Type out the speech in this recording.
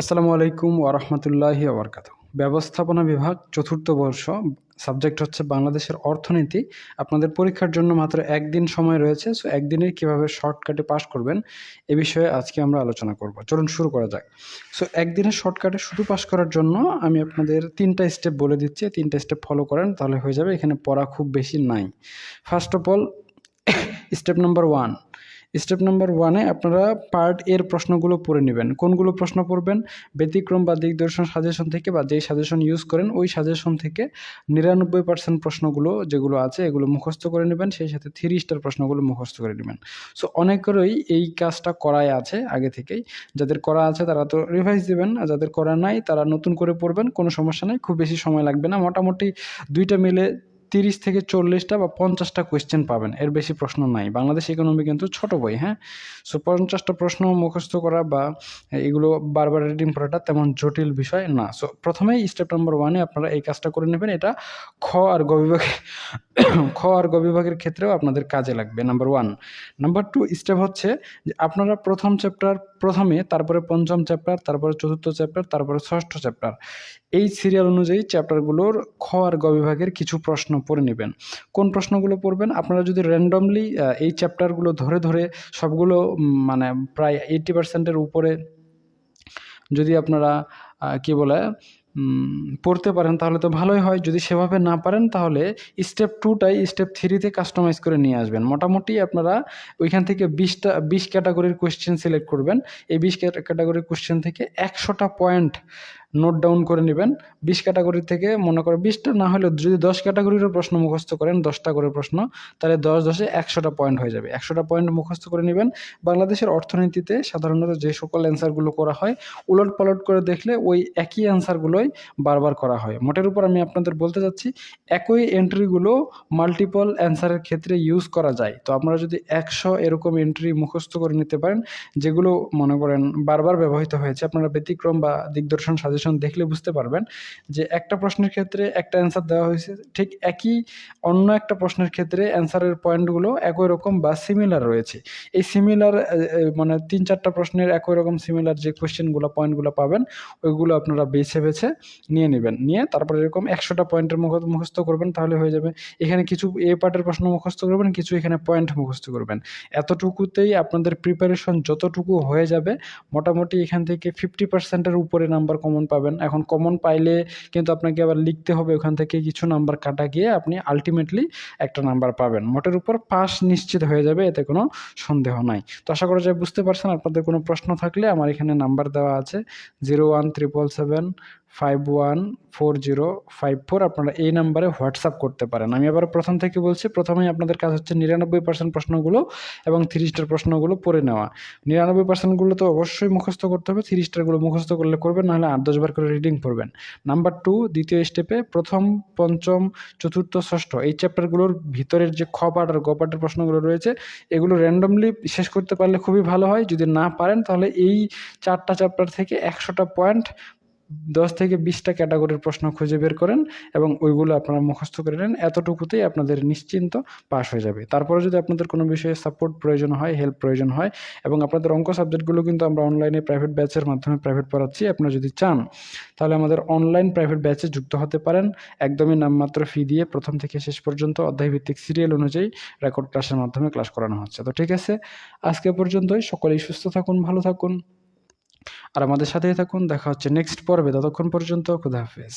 আসসালামু আলাইকুম ওরহমতুল্লাহি আবরকাত ব্যবস্থাপনা বিভাগ চতুর্থ বর্ষ, সাবজেক্ট হচ্ছে বাংলাদেশের অর্থনীতি। আপনাদের পরীক্ষার জন্য মাত্র একদিন সময় রয়েছে, সো একদিনে কীভাবে শর্টকাটে পাস করবেন, এ বিষয়ে আজকে আমরা আলোচনা করব। চলুন শুরু করা যাক। সো একদিনের শর্টকাটে শুধু পাস করার জন্য আমি আপনাদের তিনটা স্টেপ বলে দিচ্ছি তিনটা স্টেপ ফলো করেন, তাহলে হয়ে যাবে এখানে পড়া খুব বেশি নাই। First of all step number one step number ওয়ানে আপনারা পার্ট এর প্রশ্নগুলো পড়ে নেবেন। কোনগুলো প্রশ্ন পড়বেন? ব্যতিক্রম বা দিগদর্শন সাজেশন থেকে বা যেই সাজেশন ইউজ করেন, ওই সাজেশন থেকে নিরানব্বই পার্সেন্ট প্রশ্নগুলো যেগুলো আছে, এগুলো মুখস্থ করে নেবেন, সেই সাথে থ্রি স্টার প্রশ্নগুলো মুখস্থ করে নেবেন। সো অনেকেরই এই কাজটা করাই আছে আগে থেকেই। যাদের করা আছে, তারা তো রিভাইজ দেবেন, আর যাদের করা নাই, তারা নতুন করে পড়বেন, কোনো সমস্যা নেই, খুব বেশি সময় লাগবে না। মোটামুটি দুইটা মিলে তিরিশ থেকে চল্লিশটা বা পঞ্চাশটা কোয়েশ্চেন পাবেন, এর বেশি প্রশ্ন নাই। বাংলাদেশ ইকোনমি কিন্তু ছোট বই হ্যাঁ? সো পঞ্চাশটা প্রশ্ন মুখস্থ করা বা এগুলো বারবার রিডিং পড়াটা তেমন জটিল বিষয় না। সো প্রথমেই স্টেপ নাম্বার ওয়ানে আপনারা এই কাজটা করে নেবেন। এটা খ আর গ বিভাগে, খ আর গ বিভাগের ক্ষেত্রেও আপনাদের কাজে লাগবে number one number two step হচ্ছে যে আপনারা প্রথম চ্যাপ্টার প্রথমে, তারপরে পঞ্চম চ্যাপ্টার তারপরে চতুর্থ চ্যাপ্টার তারপরে ষষ্ঠ চ্যাপ্টার এই সিরিয়াল অনুযায়ী চ্যাপ্টারগুলোর খ আর গ বিভাগের কিছু প্রশ্ন পড়ে নেবেন। কোন প্রশ্নগুলো পড়বেন? আপনারা যদি র্যান্ডমলি এই চ্যাপ্টারগুলো ধরে ধরে সবগুলো মানে প্রায় এইটি পার্সেন্টের উপরে যদি আপনারা কি বলে পড়তে পারেন, তাহলে তো ভালোই হয়। যদি সেভাবে না পারেন, তাহলে স্টেপ টুটাই স্টেপ থ্রিতে কাস্টমাইজ করে নিয়ে আসবেন। মোটামুটি আপনারা ওইখান থেকে বিশটা, বিশ ক্যাটাগরির কোয়েশ্চেন সিলেক্ট করবেন। এই বিশ ক্যাটাগরির কোয়েশ্চেন থেকে একশোটা পয়েন্ট নোট ডাউন করে নেবেন। বিশ ক্যাটাগরি থেকে মনে করে বিশটা না হলেও যদি দশ ক্যাটাগরিরও প্রশ্ন মুখস্থ করেন, দশটা করে প্রশ্ন, তাহলে দশ দশে একশোটা পয়েন্ট হয়ে যাবে। একশোটা পয়েন্ট মুখস্থ করে নেবেন। বাংলাদেশের অর্থনীতিতে সাধারণত যে সকল অ্যান্সারগুলো করা হয়, উলট পালট করে দেখলে ওই একই অ্যান্সারগুলোই বারবার করা হয়। মোটের উপর আমি আপনাদের বলতে চাচ্ছি একই এন্ট্রিগুলো মাল্টিপল অ্যান্সারের ক্ষেত্রে ইউজ করা যায়। তো আপনারা যদি একশো এরকম এন্ট্রি মুখস্থ করে নিতে পারেন, যেগুলো মনে করেন বারবার ব্যবহৃত হয়েছে, আপনারা ব্যতিক্রম বা দিগদর্শন সাজেশন সাজেশন দেখলে বুঝতে পারবেন যে একটা প্রশ্নের ক্ষেত্রে একটা অ্যান্সার দেওয়া হয়েছে। ঠিক একই অন্য একটা প্রশ্নের ক্ষেত্রে অ্যান্সারের পয়েন্টগুলো একই রকম বা সিমিলার রয়েছে। এই সিমিলার মানে তিন চারটা প্রশ্নের একই রকম সিমিলার যে কোয়েশ্চেনগুলো পয়েন্টগুলো পাবেন, ওইগুলো আপনারা বেছে বেছে নিয়ে নেবেন। নিয়ে তারপরে এরকম একশোটা পয়েন্টের মুখ মুখস্থ করবেন, তাহলে হয়ে যাবে। এখানে কিছু এ পার্টের প্রশ্ন মুখস্থ করবেন, কিছু এখানে পয়েন্ট মুখস্থ করবেন। এতটুকুতেই আপনাদের প্রিপারেশন যতটুকু হয়ে যাবে, মোটামুটি এখান থেকে ফিফটি পার্সেন্টের উপরে নাম্বার কমন পাবেন। এখন কমন পাইলে কিন্তু আপনাকে আবার লিখতে হবে ওখান থেকে কিছু নাম্বার কাটা গিয়ে আপনি আলটিমেটলি একটা নাম্বার পাবেন। মোটের উপর পাস নিশ্চিত হয়ে যাবে, এতে কোনো সন্দেহ নাই। তো আশা করা যায় বুঝতে পারছেন, আপনাদের কোনো প্রশ্ন থাকলে আমার এখানে নাম্বার দেওয়া আছে। Zero one triple seven five one four zero five four আপনারা এই নাম্বারে হোয়াটসঅ্যাপ করতে পারেন। আমি আবার প্রথম থেকে বলছি, প্রথমেই আপনাদের কাজ হচ্ছে নিরানব্বই পার্সেন্ট প্রশ্নগুলো এবং থ্রি স্টার প্রশ্নগুলো পড়ে নেওয়া। নিরানব্বই পার্সেন্টগুলো তো অবশ্যই মুখস্থ করতে হবে থ্রি স্টারগুলো মুখস্থ করলে করবেন, নাহলে আট দশবার করে রিডিং করবেন নাম্বার টু দ্বিতীয় স্টেপে প্রথম, পঞ্চম, চতুর্থ, ষষ্ঠ এই চ্যাপ্টারগুলোর ভিতরের যে খ পাঠ আর গ পাঠের প্রশ্নগুলো রয়েছে, এগুলো র্যান্ডমলি শেষ করতে পারলে খুবই ভালো হয়। যদি না পারেন তাহলে এই চারটা চ্যাপ্টার থেকে একশোটা পয়েন্ট দশ থেকে বিশটা ক্যাটাগরির প্রশ্ন খুঁজে বের করেন এবং ওইগুলো আপনারা মুখস্থ করে নেন। এতটুকুতেই আপনাদের নিশ্চিন্ত পাশ হয়ে যাবে। তারপরে যদি আপনাদের কোনো বিষয়ে সাপোর্ট প্রয়োজন হয় হেল্প প্রয়োজন হয় এবং আপনাদের অঙ্ক সাবজেক্টগুলো কিন্তু আমরা অনলাইনে প্রাইভেট ব্যাচের মাধ্যমে প্রাইভেট পড়াচ্ছি, আপনারা যদি চান, তাহলে আমাদের অনলাইন প্রাইভেট ব্যাচে যুক্ত হতে পারেন। একদমই নামমাত্র ফি দিয়ে প্রথম থেকে শেষ পর্যন্ত অধ্যায়ভিত্তিক সিরিয়াল অনুযায়ী রেকর্ড ক্লাসের মাধ্যমে ক্লাস করানো হচ্ছে। তো ঠিক আছে, আজকে পর্যন্তই। সকলেই সুস্থ থাকুন, ভালো থাকুন। আর আমাদের সাথেই থাকুন দেখা হচ্ছে নেক্সট পর্বে ততক্ষণ পর্যন্ত খুদা হাফেজ।